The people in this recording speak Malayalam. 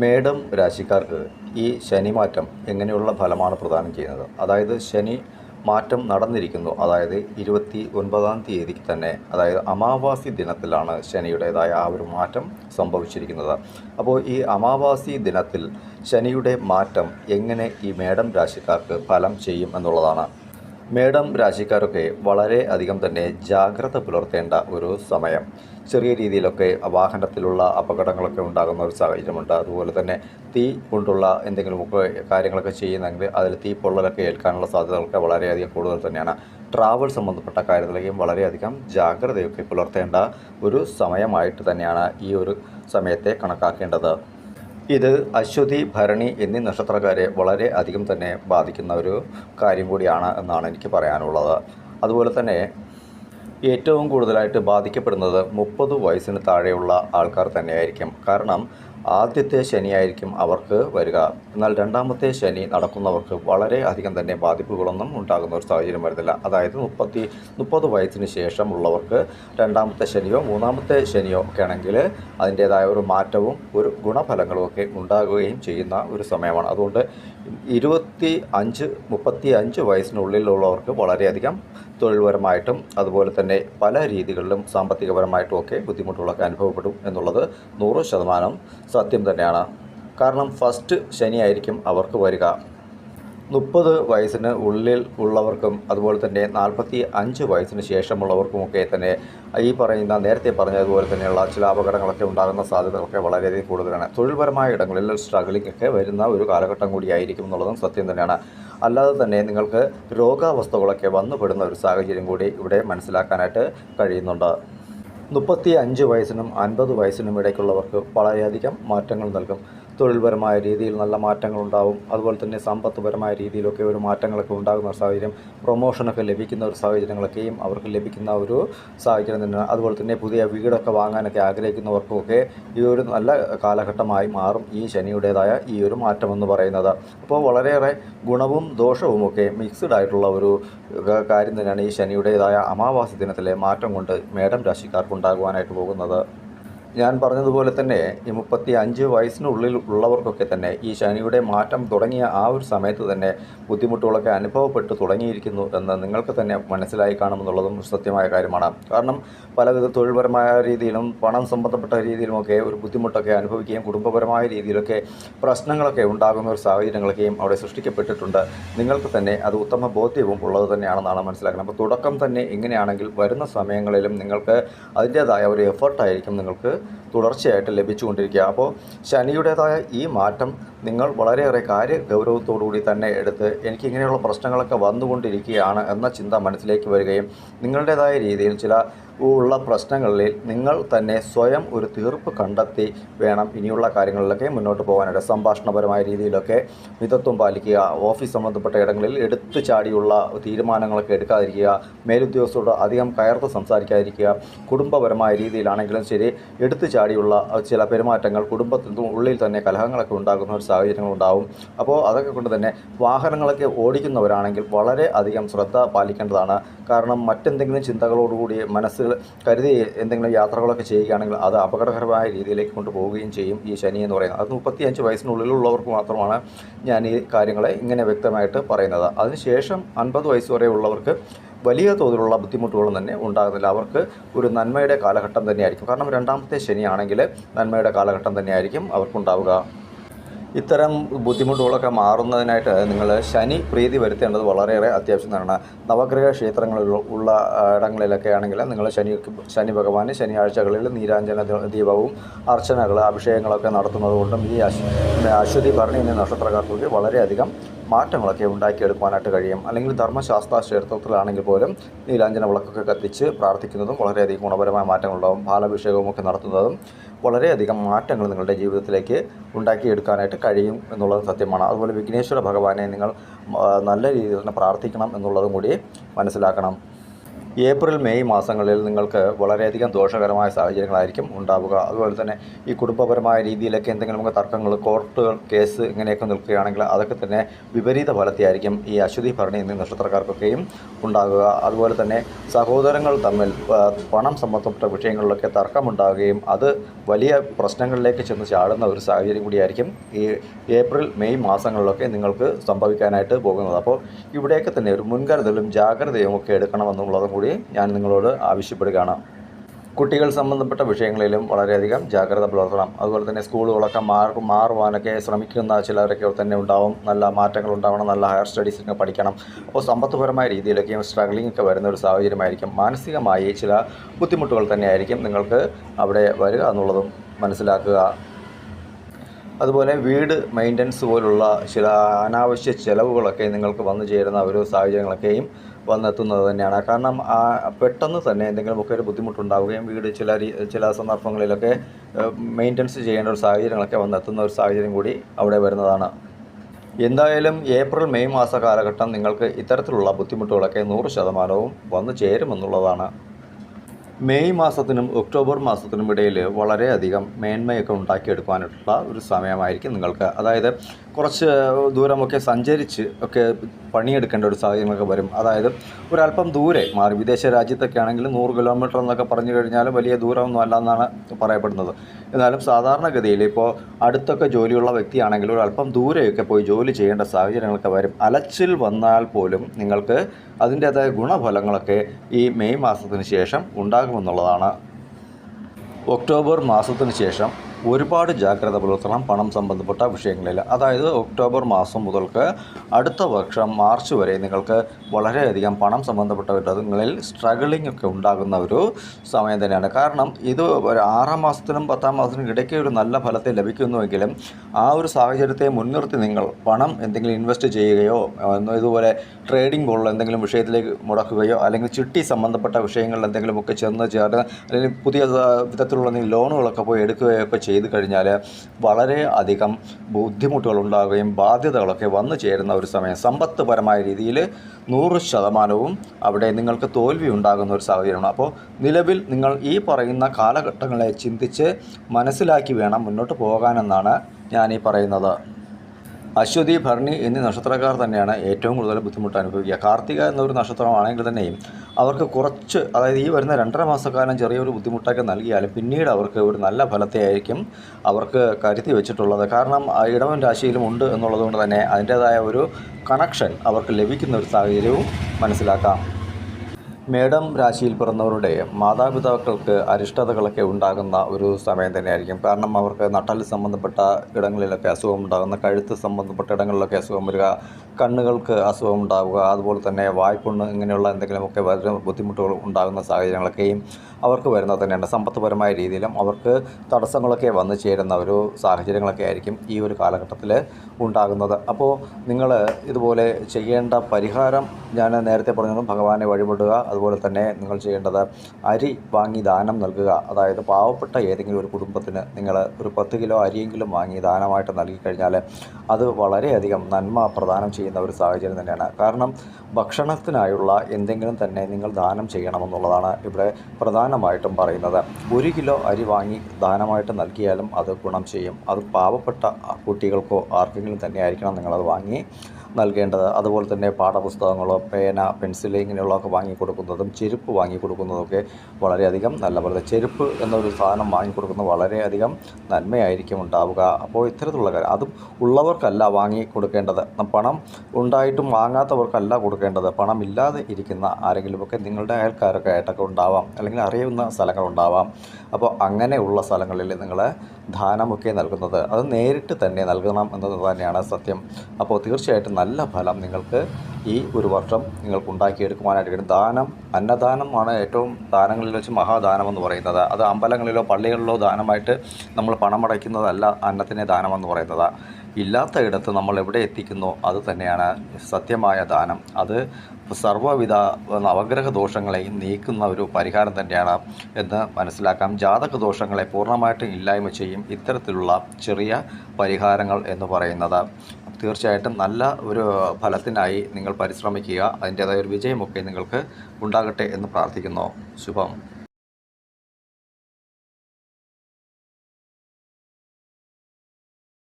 മേടം രാശിക്കാർക്ക് ഈ ശനി മാറ്റം എങ്ങനെയുള്ള ഫലമാണ് പ്രദാനം ചെയ്യുന്നത്? അതായത് ശനി മാറ്റം നടന്നിരിക്കുന്നു. അതായത് ഇരുപത്തി ഒൻപതാം തീയതിക്ക് തന്നെ അതായത് അമാവാസി ദിനത്തിലാണ് ശനിയുടേതായ ആ ഒരു മാറ്റം സംഭവിച്ചിരിക്കുന്നത്. അപ്പോൾ ഈ അമാവാസി ദിനത്തിൽ ശനിയുടെ മാറ്റം എങ്ങനെ ഈ മേടം രാശിക്കാർക്ക് ഫലം ചെയ്യും എന്നുള്ളതാണ് മേടം രാശിക്കാരൊക്കെ വളരെ അധികം തന്നെ ജാഗ്രത പുലർത്തേണ്ട ഒരു സമയം. ചെറിയ രീതിയിലൊക്കെ വാഹനത്തിലുള്ള അപകടങ്ങളൊക്കെ ഉണ്ടാകുന്ന ഒരു സാഹചര്യമുണ്ട്. അതുപോലെ തന്നെ തീ കൊണ്ടുള്ള എന്തെങ്കിലുമൊക്കെ കാര്യങ്ങളൊക്കെ ചെയ്യുന്നെങ്കിൽ അതിൽ തീ പൊള്ളലൊക്കെ ഏൽക്കാനുള്ള സാധ്യതകളൊക്കെ വളരെയധികം കൂടുതൽ തന്നെയാണ്. ട്രാവൽ സംബന്ധപ്പെട്ട കാര്യത്തിലേക്കും വളരെയധികം ജാഗ്രതയൊക്കെ പുലർത്തേണ്ട ഒരു സമയമായിട്ട് തന്നെയാണ് ഈ ഒരു സമയത്തെ കണക്കാക്കേണ്ടത്. ഇത് അശ്വതി ഭരണി എന്നീ നക്ഷത്രക്കാരെ വളരെ അധികം തന്നെ ബാധിക്കുന്ന ഒരു കാര്യം കൂടിയാണ് എന്നാണ് എനിക്ക് പറയാനുള്ളത്. അതുപോലെ തന്നെ ഏറ്റവും കൂടുതലായിട്ട് ബാധിക്കപ്പെടുന്നത് മുപ്പത് വയസ്സിന് താഴെയുള്ള ആൾക്കാർ തന്നെയായിരിക്കും. കാരണം ആദ്യത്തെ ശനിയായിരിക്കും അവർക്ക് വരിക. എന്നാൽ രണ്ടാമത്തെ ശനി നടക്കുന്നവർക്ക് വളരെ അധികം തന്നെ ബാധിപ്പുകളൊന്നും ഉണ്ടാകുന്ന ഒരു സാഹചര്യം വരുന്നില്ല. അതായത് മുപ്പത്തി മുപ്പത് വയസ്സിന് ശേഷം ഉള്ളവർക്ക് രണ്ടാമത്തെ ശനിയോ മൂന്നാമത്തെ ശനിയോ ഒക്കെ ആണെങ്കിൽ അതിന്റേതായ ഒരു മാറ്റവും ഒരു ഗുണഫലങ്ങളും ഒക്കെ ഉണ്ടാകുകയും ചെയ്യുന്ന ഒരു സമയമാണ്. അതുകൊണ്ട് ഇരുപത്തി അഞ്ച് മുപ്പത്തി അഞ്ച് വയസ്സിനുള്ളിലുള്ളവർക്ക് വളരെയധികം തൊഴിൽപരമായിട്ടും അതുപോലെ തന്നെ പല രീതികളിലും സാമ്പത്തികപരമായിട്ടും ഒക്കെ ബുദ്ധിമുട്ടുകളൊക്കെ അനുഭവപ്പെടും എന്നുള്ളത് നൂറ് ശതമാനം സത്യം തന്നെയാണ്. കാരണം ഫസ്റ്റ് ശനിയായിരിക്കും അവർക്ക് വരിക. മുപ്പത് വയസ്സിന് ഉള്ളിൽ ഉള്ളവർക്കും അതുപോലെ തന്നെ നാൽപ്പത്തി അഞ്ച് വയസ്സിന് ശേഷമുള്ളവർക്കുമൊക്കെ തന്നെ ഈ പറയുന്ന നേരത്തെ പറഞ്ഞതുപോലെ തന്നെയുള്ള ചില അപകടങ്ങളൊക്കെ ഉണ്ടാകുന്ന സാധ്യതകളൊക്കെ വളരെയധികം കൂടുതലാണ്. തൊഴിൽപരമായ ഇടങ്ങളിൽ സ്ട്രഗിളിംഗ് ഒക്കെ വരുന്ന ഒരു കാലഘട്ടം കൂടിയായിരിക്കും എന്നുള്ളതും സത്യം തന്നെയാണ്. അല്ലാതെ തന്നെ നിങ്ങൾക്ക് രോഗാവസ്ഥകളൊക്കെ വന്നുപെടുന്ന ഒരു സാഹചര്യം കൂടി ഇവിടെ മനസ്സിലാക്കാനായിട്ട് കഴിയുന്നുണ്ട്. മുപ്പത്തി അഞ്ച് വയസ്സിനും അൻപത് വയസ്സിനും ഇടയ്ക്കുള്ളവർക്ക് വളരെയധികം മാറ്റങ്ങൾ നൽകും. തൊഴിൽപരമായ രീതിയിൽ നല്ല മാറ്റങ്ങളുണ്ടാവും. അതുപോലെ തന്നെ സമ്പത്തുപരമായ രീതിയിലൊക്കെ ഒരു മാറ്റങ്ങളൊക്കെ ഉണ്ടാകുന്ന ഒരു സാഹചര്യം പ്രൊമോഷനൊക്കെ ലഭിക്കുന്ന ഒരു സാഹചര്യങ്ങളൊക്കെയും അവർക്ക് ലഭിക്കുന്ന ഒരു സാഹചര്യം തന്നെയാണ്. അതുപോലെ തന്നെ പുതിയ വീടൊക്കെ വാങ്ങാനൊക്കെ ആഗ്രഹിക്കുന്നവർക്കൊക്കെ ഈ ഒരു നല്ല കാലഘട്ടമായി മാറും ഈ ശനിയുടേതായ ഈ ഒരു മാറ്റമെന്ന് പറയുന്നത്. അപ്പോൾ വളരെയേറെ ഗുണവും ദോഷവും ഒക്കെ മിക്സ്ഡ് ആയിട്ടുള്ള ഒരു കാര്യം തന്നെയാണ് ഈ ശനിയുടേതായ അമാവാസി ദിനത്തിലെ മാറ്റം കൊണ്ട് മേടം രാശിക്കാർക്ക് ഉണ്ടാകുവാനായിട്ട് പോകുന്നത്. ഞാൻ പറഞ്ഞതുപോലെ തന്നെ ഈ മുപ്പത്തി അഞ്ച് വയസ്സിനുള്ളിൽ ഉള്ളവർക്കൊക്കെ തന്നെ ഈ ശനിയുടെ മാറ്റം തുടങ്ങിയ ആ ഒരു സമയത്ത് തന്നെ ബുദ്ധിമുട്ടുകളൊക്കെ അനുഭവപ്പെട്ടു തുടങ്ങിയിരിക്കുന്നു എന്ന് നിങ്ങൾക്ക് തന്നെ മനസ്സിലായി കാണുമെന്നുള്ളതും സത്യമായ കാര്യമാണ്. കാരണം പലവിധ തൊഴിൽപരമായ രീതിയിലും പണം സംബന്ധപ്പെട്ട രീതിയിലുമൊക്കെ ഒരു ബുദ്ധിമുട്ടൊക്കെ അനുഭവിക്കുകയും കുടുംബപരമായ രീതിയിലൊക്കെ പ്രശ്നങ്ങളൊക്കെ ഉണ്ടാകുന്ന ഒരു സാഹചര്യങ്ങളൊക്കെയും അവിടെ സൃഷ്ടിക്കപ്പെട്ടിട്ടുണ്ട്. നിങ്ങൾക്ക് തന്നെ അത് ഉത്തമ ബോധ്യവും ഉള്ളത് തന്നെയാണെന്നാണ് മനസ്സിലാക്കുന്നത്. അപ്പോൾ തുടക്കം തന്നെ ഇങ്ങനെയാണെങ്കിൽ വരുന്ന സമയങ്ങളിലും നിങ്ങൾക്ക് അതിന്റേതായ ഒരു എഫർട്ടായിരിക്കും നിങ്ങൾക്ക് തുടർച്ചയായിട്ട് ലഭിച്ചുകൊണ്ടിരിക്കുക അപ്പോൾ ശനിയുടേതായ ഈ മാറ്റം നിങ്ങൾ വളരെയേറെ കാര്യ ഗൗരവത്തോടുകൂടി തന്നെ എടുത്ത് എനിക്ക് ഇങ്ങനെയുള്ള പ്രശ്നങ്ങളൊക്കെ വന്നുകൊണ്ടിരിക്കുകയാണ് എന്ന ചിന്ത മനസ്സിലേക്ക് വരികയും നിങ്ങളുടേതായ രീതിയിൽ ചില ഉള്ള പ്രശ്നങ്ങളിൽ നിങ്ങൾ തന്നെ സ്വയം ഒരു തീർപ്പ് കണ്ടെത്തി വേണം ഇനിയുള്ള കാര്യങ്ങളിലൊക്കെ മുന്നോട്ട് പോകാനായിട്ട്. സംഭാഷണപരമായ രീതിയിലൊക്കെ മിതത്വം പാലിക്കുക ഓഫീസ് സംബന്ധപ്പെട്ട ഇടങ്ങളിൽ എടുത്തു ചാടിയുള്ള തീരുമാനങ്ങളൊക്കെ എടുക്കാതിരിക്കുക മേലുദ്യോഗസ്ഥരോട് അധികം കയർത്ത് സംസാരിക്കാതിരിക്കുക കുടുംബപരമായ രീതിയിലാണെങ്കിലും ശരി എടുത്തു ചാടിയുള്ള ചില പെരുമാറ്റങ്ങൾ കുടുംബത്തിൽ ഉള്ളിൽ തന്നെ കലഹങ്ങളൊക്കെ ഉണ്ടാകുന്ന ഒരു സാഹചര്യങ്ങൾ ഉണ്ടാവും അപ്പോൾ അതൊക്കെ കൊണ്ട് തന്നെ വാഹനങ്ങളൊക്കെ ഓടിക്കുന്നവരാണെങ്കിൽ വളരെ അധികം ശ്രദ്ധ പാലിക്കേണ്ടതാണ്. കാരണം മറ്റെന്തെങ്കിലും ചിന്തകളോടുകൂടി മനസ്സിൽ കരുതി എന്തെങ്കിലും യാത്രകളൊക്കെ ചെയ്യുകയാണെങ്കിൽ അത് അപകടകരമായ രീതിയിലേക്ക് കൊണ്ടുപോവുകയും ചെയ്യും ഈ ശനി എന്ന് പറയുന്നത്. അത് മുപ്പത്തിയഞ്ച് വയസ്സിനുള്ളിലുള്ളവർക്ക് മാത്രമാണ് ഞാൻ ഈ കാര്യങ്ങളെ ഇങ്ങനെ വ്യക്തമായിട്ട് പറയുന്നത്. അതിനുശേഷം അൻപത് വയസ്സ് വരെ ഉള്ളവർക്ക് വലിയ തോതിലുള്ള ബുദ്ധിമുട്ടുകളും തന്നെ ഉണ്ടാകുന്നില്ല. അവർക്ക് ഒരു നന്മയുടെ കാലഘട്ടം തന്നെയായിരിക്കും. കാരണം രണ്ടാമത്തെ ശനിയാണെങ്കിൽ നന്മയുടെ കാലഘട്ടം തന്നെയായിരിക്കും അവർക്കുണ്ടാവുക. ഇത്തരം ബുദ്ധിമുട്ടുകളൊക്കെ മാറുന്നതിനായിട്ട് നിങ്ങൾ ശനി പ്രീതി വരുത്തേണ്ടത് വളരെയേറെ അത്യാവശ്യം തന്നെയാണ് നവഗ്രഹ ക്ഷേത്രങ്ങളിൽ ഉള്ള ഇടങ്ങളിലൊക്കെ ആണെങ്കിൽ നിങ്ങൾ ശനി ശനി ഭഗവാന് ശനിയാഴ്ചകളിൽ നീരാഞ്ജന ദീപവും അർച്ചനകൾ അഭിഷേകങ്ങളൊക്കെ നടത്തുന്നത് കൊണ്ടും ഈ അശ്വ അശ്വതി ഭരണി എന്ന നക്ഷത്രക്കാർക്ക് വളരെയധികം മാറ്റങ്ങളൊക്കെ ഉണ്ടാക്കിയെടുക്കുവാനായിട്ട് കഴിയും. അല്ലെങ്കിൽ ധർമ്മശാസ്ത്ര ക്ഷേത്രത്തിലാണെങ്കിൽ പോലും നീലാഞ്ജന വിളക്കൊക്കെ കത്തിച്ച് പ്രാർത്ഥിക്കുന്നതും വളരെയധികം ഗുണപരമായ മാറ്റങ്ങളുണ്ടാകും പാലഭിഷേകവും ഒക്കെ നടത്തുന്നതും വളരെയധികം മാറ്റങ്ങൾ നിങ്ങളുടെ ജീവിതത്തിലേക്ക് ഉണ്ടാക്കിയെടുക്കാനായിട്ട് കഴിയും എന്നുള്ളത് സത്യമാണ്. അതുപോലെ വിഘ്നേശ്വര ഭഗവാനെ നിങ്ങൾ നല്ല രീതിയിൽ തന്നെ പ്രാർത്ഥിക്കണം എന്നുള്ളതും കൂടി മനസ്സിലാക്കണം. ഏപ്രിൽ മെയ് മാസങ്ങളിൽ നിങ്ങൾക്ക് വളരെയധികം ദോഷകരമായ സാഹചര്യങ്ങളായിരിക്കും ഉണ്ടാവുക. അതുപോലെ തന്നെ ഈ കുടുംബപരമായ രീതിയിലൊക്കെ എന്തെങ്കിലും തർക്കങ്ങൾ കോർട്ടുകൾ കേസ് ഇങ്ങനെയൊക്കെ നിൽക്കുകയാണെങ്കിൽ അതൊക്കെ തന്നെ വിപരീത ഫലത്തെയായിരിക്കും ഈ അശ്വതി ഭരണി എന്നീ നക്ഷത്രക്കാർക്കൊക്കെയും ഉണ്ടാകുക. അതുപോലെ തന്നെ സഹോദരങ്ങൾ തമ്മിൽ പണം സംബന്ധപ്പെട്ട വിഷയങ്ങളിലൊക്കെ തർക്കമുണ്ടാകുകയും അത് വലിയ പ്രശ്നങ്ങളിലേക്ക് ചെന്ന് ചാടുന്ന ഒരു സാഹചര്യം കൂടിയായിരിക്കും ഈ ഏപ്രിൽ മെയ് മാസങ്ങളിലൊക്കെ നിങ്ങൾക്ക് സംഭവിക്കാനായിട്ട് പോകുന്നത്. അപ്പോൾ ഇവിടെയൊക്കെ തന്നെ ഒരു മുൻകരുതലും ജാഗ്രതയും ഒക്കെ എടുക്കണമെന്നുള്ളതും കൂടി ഞാൻ നിങ്ങളോട് ആവശ്യപ്പെടുകയാണ്. കുട്ടികൾ സംബന്ധപ്പെട്ട വിഷയങ്ങളിലും വളരെയധികം ജാഗ്രത പുലർത്തണം. അതുപോലെ തന്നെ സ്കൂളുകളൊക്കെ മാർക്ക് മാറുവാനൊക്കെ ശ്രമിക്കുന്ന ചിലരൊക്കെ തന്നെ ഉണ്ടാവും. നല്ല മാറ്റങ്ങൾ ഉണ്ടാവണം നല്ല ഹയർ സ്റ്റഡീസിനൊക്കെ പഠിക്കണം. അപ്പോൾ സമ്പത്തുപരമായ രീതിയിലൊക്കെയും സ്ട്രഗ്ലിംഗ് ഒക്കെ വരുന്ന ഒരു സാഹചര്യമായിരിക്കും. മാനസികമായി ചില ബുദ്ധിമുട്ടുകൾ തന്നെയായിരിക്കും നിങ്ങൾക്ക് അവിടെ വരിക എന്നുള്ളതും മനസ്സിലാക്കുക. അതുപോലെ വീട് മെയിന്റനൻസ് പോലുള്ള ചില അനാവശ്യ ചിലവുകളൊക്കെ നിങ്ങൾക്ക് വന്നു ചേരുന്ന ഒരു സാഹചര്യങ്ങളൊക്കെയും വന്നെത്തുന്നത് തന്നെയാണ്. കാരണം ആ പെട്ടെന്ന് തന്നെ എന്തെങ്കിലുമൊക്കെ ഒരു ബുദ്ധിമുട്ടുണ്ടാവുകയും വീട് ചില ചില സന്ദർഭങ്ങളിലൊക്കെ മെയിന്റനൻസ് ചെയ്യേണ്ട ഒരു സാഹചര്യങ്ങളൊക്കെ വന്നെത്തുന്ന ഒരു സാഹചര്യം കൂടി അവിടെ വരുന്നതാണ്. എന്തായാലും ഏപ്രിൽ മെയ് മാസ കാലഘട്ടം നിങ്ങൾക്ക് ഇത്തരത്തിലുള്ള ബുദ്ധിമുട്ടുകളൊക്കെ നൂറ് ശതമാനവും വന്നു ചേരുമെന്നുള്ളതാണ്. മെയ് മാസത്തിനും ഒക്ടോബർ മാസത്തിനും ഇടയിൽ വളരെയധികം മേന്മയൊക്കെ ഉണ്ടാക്കിയെടുക്കാനുള്ള ഒരു സമയമായിരിക്കും നിങ്ങൾക്ക്. അതായത് കുറച്ച് ദൂരമൊക്കെ സഞ്ചരിച്ച് ഒക്കെ പണിയെടുക്കേണ്ട ഒരു സാഹചര്യമൊക്കെ വരും. അതായത് ഒരല്പം ദൂരെ മാറി വിദേശ രാജ്യത്തൊക്കെ ആണെങ്കിൽ നൂറ് കിലോമീറ്റർ എന്നൊക്കെ പറഞ്ഞു കഴിഞ്ഞാൽ വലിയ ദൂരമൊന്നും അല്ല എന്നാണ് പറയപ്പെടുന്നത്. എന്നാലും സാധാരണഗതിയിൽ ഇപ്പോൾ അടുത്തൊക്കെ ജോലിയുള്ള വ്യക്തിയാണെങ്കിൽ ഒരല്പം ദൂരെയൊക്കെ പോയി ജോലി ചെയ്യേണ്ട സാഹചര്യങ്ങളൊക്കെ വരും. അലച്ചിൽ വന്നാൽ പോലും നിങ്ങൾക്ക് അതിന്റേതായ ഗുണഫലങ്ങളൊക്കെ ഈ മെയ് മാസത്തിന് ശേഷം ഉണ്ടാകുമെന്നുള്ളതാണ്. ഒക്ടോബർ മാസത്തിന് ശേഷം ഒരുപാട് ജാഗ്രത പുലർത്തണം പണം സംബന്ധപ്പെട്ട വിഷയങ്ങളിൽ. അതായത് ഒക്ടോബർ മാസം മുതൽക്ക് അടുത്ത വർഷം മാർച്ച് വരെ നിങ്ങൾക്ക് വളരെയധികം പണം സംബന്ധപ്പെട്ട വിധങ്ങളിൽ സ്ട്രഗിളിംഗ് ഒക്കെ ഉണ്ടാകുന്ന ഒരു സമയം തന്നെയാണ്. കാരണം ഇത് ഒരു ആറാം മാസത്തിനും പത്താം മാസത്തിനും ഇടയ്ക്ക് ഒരു നല്ല ഫലത്തെ ലഭിക്കുന്നുവെങ്കിലും ആ ഒരു സാഹചര്യത്തെ മുൻനിർത്തി നിങ്ങൾ പണം എന്തെങ്കിലും ഇൻവെസ്റ്റ് ചെയ്യുകയോ ഇതുപോലെ ട്രേഡിംഗ് പോലുള്ള എന്തെങ്കിലും വിഷയത്തിലേക്ക് മുടക്കുകയോ അല്ലെങ്കിൽ ചിട്ടി സംബന്ധപ്പെട്ട വിഷയങ്ങളിൽ എന്തെങ്കിലുമൊക്കെ ചെന്ന് ചേർന്ന് അല്ലെങ്കിൽ പുതിയ വിധത്തിലുള്ള ലോണുകളൊക്കെ പോയി എടുക്കുകയോ ഒക്കെ ചെയ്ത് കഴിഞ്ഞാൽ വളരെ അധികം ബുദ്ധിമുട്ടുകൾ ഉണ്ടാവുകയും ബാധ്യതകളൊക്കെ വന്നു ചേരുന്ന ഒരു സമയം. സമ്പത്ത് പരമായ രീതിയിൽ നൂറ് ശതമാനവും അവിടെ നിങ്ങൾക്ക് തോൽവി ഉണ്ടാകുന്ന ഒരു സാഹചര്യമാണ്. അപ്പോൾ നിലവിൽ നിങ്ങൾ ഈ പറയുന്ന കാലഘട്ടങ്ങളെ ചിന്തിച്ച് മനസ്സിലാക്കി വേണം മുന്നോട്ട് പോകാനെന്നാണ് ഞാൻ ഈ പറയുന്നത്. അശ്വതി ഭരണി എന്നീ നക്ഷത്രക്കാർ തന്നെയാണ് ഏറ്റവും കൂടുതൽ ബുദ്ധിമുട്ട് അനുഭവിക്കുക. കാർത്തിക എന്നൊരു നക്ഷത്രമാണെങ്കിൽ തന്നെയും അവർക്ക് കുറച്ച് അതായത് ഈ വരുന്ന രണ്ടര മാസക്കാലം ചെറിയൊരു ബുദ്ധിമുട്ടൊക്കെ നൽകിയാലും പിന്നീട് അവർക്ക് ഒരു നല്ല ഫലത്തെ ആയിരിക്കും അവർക്ക് കരുതി വെച്ചിട്ടുള്ളത്. കാരണം ഇടവൻ രാശിയിലും ഉണ്ട് എന്നുള്ളതുകൊണ്ട് തന്നെ അതിന്റേതായ ഒരു കണക്ഷൻ അവർക്ക് ലഭിക്കുന്ന ഒരു സാഹചര്യവും മനസ്സിലാക്കാം. മേടം രാശിയിൽ പിറന്നവരുടെ മാതാപിതാക്കൾക്ക് അരിഷ്ടതകളൊക്കെ ഉണ്ടാകുന്ന ഒരു സമയം തന്നെയായിരിക്കും. കാരണം അവർക്ക് നട്ടൽ സംബന്ധപ്പെട്ട ഇടങ്ങളിലൊക്കെ അസുഖം ഉണ്ടാകുന്ന കഴുത്ത് സംബന്ധപ്പെട്ട ഇടങ്ങളിലൊക്കെ അസുഖം വരിക കണ്ണുകൾക്ക് അസുഖം ഉണ്ടാവുക അതുപോലെ തന്നെ വായ്പുണ്ണ് ഇങ്ങനെയുള്ള എന്തെങ്കിലുമൊക്കെ വളരെ ബുദ്ധിമുട്ടുകൾ ഉണ്ടാകുന്ന സാഹചര്യങ്ങളൊക്കെയും അവർക്ക് വരുന്നത് തന്നെയാണ്. സമ്പത്തുപരമായ രീതിയിലും അവർക്ക് തടസ്സങ്ങളൊക്കെ വന്നു ചേരുന്ന ഒരു സാഹചര്യങ്ങളൊക്കെ ആയിരിക്കും ഈ ഒരു കാലഘട്ടത്തിൽ ഉണ്ടാകുന്നത്. അപ്പോൾ നിങ്ങൾ ഇതുപോലെ ചെയ്യേണ്ട പരിഹാരം ഞാൻ നേരത്തെ പറഞ്ഞതും ഭഗവാനെ വഴിപെടുക അതുപോലെ തന്നെ നിങ്ങൾ ചെയ്യേണ്ടത് അരി വാങ്ങി ദാനം നൽകുക. അതായത് പാവപ്പെട്ട ഏതെങ്കിലും ഒരു കുടുംബത്തിന് നിങ്ങൾ ഒരു പത്ത് കിലോ അരിയെങ്കിലും വാങ്ങി ദാനമായിട്ട് നൽകിക്കഴിഞ്ഞാൽ അത് വളരെയധികം നന്മ പ്രദാനം ചെയ്യുന്ന ഒരു സാഹചര്യം തന്നെയാണ്. കാരണം ഭക്ഷണത്തിനായുള്ള എന്തെങ്കിലും തന്നെ നിങ്ങൾ ദാനം ചെയ്യണമെന്നുള്ളതാണ് ഇവിടെ പ്രധാനമായിട്ടും പറയുന്നത്. ഒരു കിലോ അരി വാങ്ങി ദാനമായിട്ട് നൽകിയാലും അത് ഗുണം ചെയ്യും. അത് പാവപ്പെട്ട കുട്ടികൾക്കോ ആർക്കെങ്കിലും തന്നെ ആയിരിക്കണം നിങ്ങളത് വാങ്ങി നൽകേണ്ടത്. അതുപോലെ തന്നെ പാഠപുസ്തകങ്ങളോ പേന പെൻസിൽ ഇങ്ങനെയുള്ളതൊക്കെ വാങ്ങി കൊടുക്കുന്നതും ചെരുപ്പ് വാങ്ങി കൊടുക്കുന്നതൊക്കെ വളരെയധികം നല്ല പോലെ ചെരുപ്പ് എന്നൊരു സാധനം വാങ്ങി കൊടുക്കുന്നത് വളരെയധികം നന്മയായിരിക്കും ഉണ്ടാവുക. അപ്പോൾ ഇത്തരത്തിലുള്ള കാര്യം അതും ഉള്ളവർക്കല്ല വാങ്ങി കൊടുക്കേണ്ടത്. പണം ഉണ്ടായിട്ടും വാങ്ങാത്തവർക്കല്ല കൊടുക്കേണ്ടത്. പണം ഇല്ലാതെ ഇരിക്കുന്ന ആരെങ്കിലുമൊക്കെ നിങ്ങളുടെ അയൽക്കാരൊക്കെ ആയിട്ടൊക്കെ ഉണ്ടാവാം. അല്ലെങ്കിൽ അറിയുന്ന സ്ഥലങ്ങളുണ്ടാവാം അപ്പോൾ അങ്ങനെയുള്ള സ്ഥലങ്ങളിൽ നിങ്ങൾ ദാനമൊക്കെ നൽകുന്നത്. അത് നേരിട്ട് തന്നെ നൽകണം എന്നത് തന്നെയാണ് സത്യം. അപ്പോൾ തീർച്ചയായിട്ടും നല്ല ഫലം നിങ്ങൾക്ക് ഈ ഒരു വർഷം നിങ്ങൾക്ക് ഉണ്ടാക്കിയെടുക്കുവാനായിട്ട് കഴിയും ദാനം അന്നദാനമാണ് ഏറ്റവും ദാനങ്ങളിൽ വെച്ച് മഹാദാനം എന്ന് പറയുന്നത്. അത് അമ്പലങ്ങളിലോ പള്ളികളിലോ ദാനമായിട്ട് നമ്മൾ പണമടയ്ക്കുന്നതല്ല അന്നത്തിനെ ദാനമെന്ന് പറയുന്നത്. ഇല്ലാത്ത ഇടത്ത് നമ്മൾ എവിടെ എത്തിക്കുന്നോ? അത് തന്നെയാണ് സത്യമായ ദാനം. അത് സർവവിധ നവഗ്രഹ ദോഷങ്ങളെയും നീക്കുന്ന ഒരു പരിഹാരം തന്നെയാണ് എന്ന് മനസ്സിലാക്കാം. ജാതക ദോഷങ്ങളെ പൂർണമായിട്ടും ഇല്ലായ്മ ചെയ്യും ഇത്തരത്തിലുള്ള ചെറിയ പരിഹാരങ്ങൾ എന്ന് പറയുന്നത്. തീർച്ചയായിട്ടും നല്ല ഒരു ഫലത്തിനായി നിങ്ങൾ പരിശ്രമിക്കുക. അതിന്റേതായ ഒരു വിജയമൊക്കെ നിങ്ങൾക്ക് ഉണ്ടാകട്ടെ എന്ന് പ്രാർത്ഥിക്കുന്നു. ശുഭം.